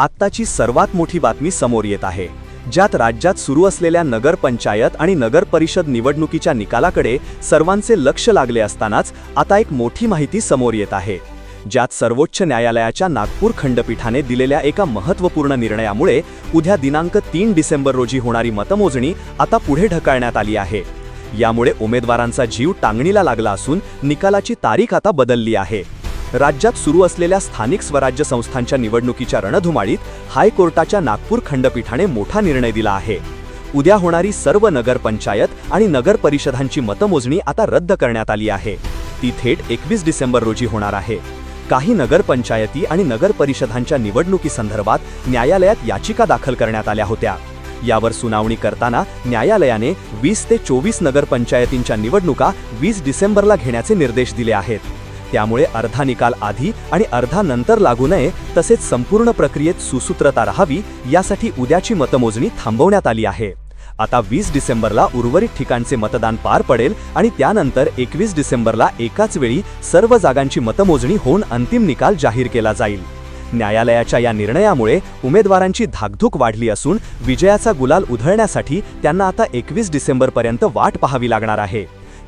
आत्ताची सर्वात मोठी बातमी समोर येत आहे ज्यात राज्यात सुरू असलेल्या नगरपंचायत आणि नगर परिषद निवडणुकीच्या निकालाकडे सर्वांचे लक्ष लागले असतानाच आता एक मोठी माहिती समोर येत आहे ज्यात सर्वोच्च न्यायालयाच्या नागपूर खंडपीठाने दिलेल्या एका महत्त्वपूर्ण निर्णयामुळे उद्या दिनांक तीन डिसेंबर रोजी होणारी मतमोजणी आता पुढे ढकलण्यात आली आहे. यामुळे उमेदवारांचा जीव टांगणीला लागला असून निकालाची तारीख आता बदलली आहे. राज्यात सुरू असलेल्या स्थानिक स्वराज्य संस्थांच्या निवडणुकीच्या रणधुमाळीत हायकोर्टाच्या नागपूर खंडपीठाने मोठा निर्णय दिला आहे. उद्या होणारी सर्व नगरपंचायत आणि नगर परिषदांची मतमोजणी आता रद्द करण्यात आली आहे. ती थेट एकवीस डिसेंबर रोजी होणार आहे. काही नगरपंचायती आणि नगर परिषदांच्या निवडणुकीसंदर्भात न्यायालयात याचिका दाखल करण्यात आल्या होत्या. यावर सुनावणी करताना न्यायालयाने वीस ते चोवीस नगरपंचायतींच्या निवडणुका वीस डिसेंबरला घेण्याचे निर्देश दिले आहेत. त्यामुळे अर्धा निकाल आधी आणि अर्धा नंतर लागू नये तसेच संपूर्ण प्रक्रियेत सुसूत्रता राहावी यासाठी उद्याची मतमोजणी थांबवण्यात आली आहे. आता वीस डिसेंबरला उर्वरित ठिकाणचे मतदान पार पडेल आणि त्यानंतर एकवीस डिसेंबरला एकाच वेळी सर्व जागांची मतमोजणी होऊन अंतिम निकाल जाहीर केला जाईल. न्यायालयाच्या या निर्णयामुळे उमेदवारांची धाकधूक वाढली असून विजयाचा गुलाल उधळण्यासाठी त्यांना आता एकवीस डिसेंबरपर्यंत वाट पाहावी लागणार आहे.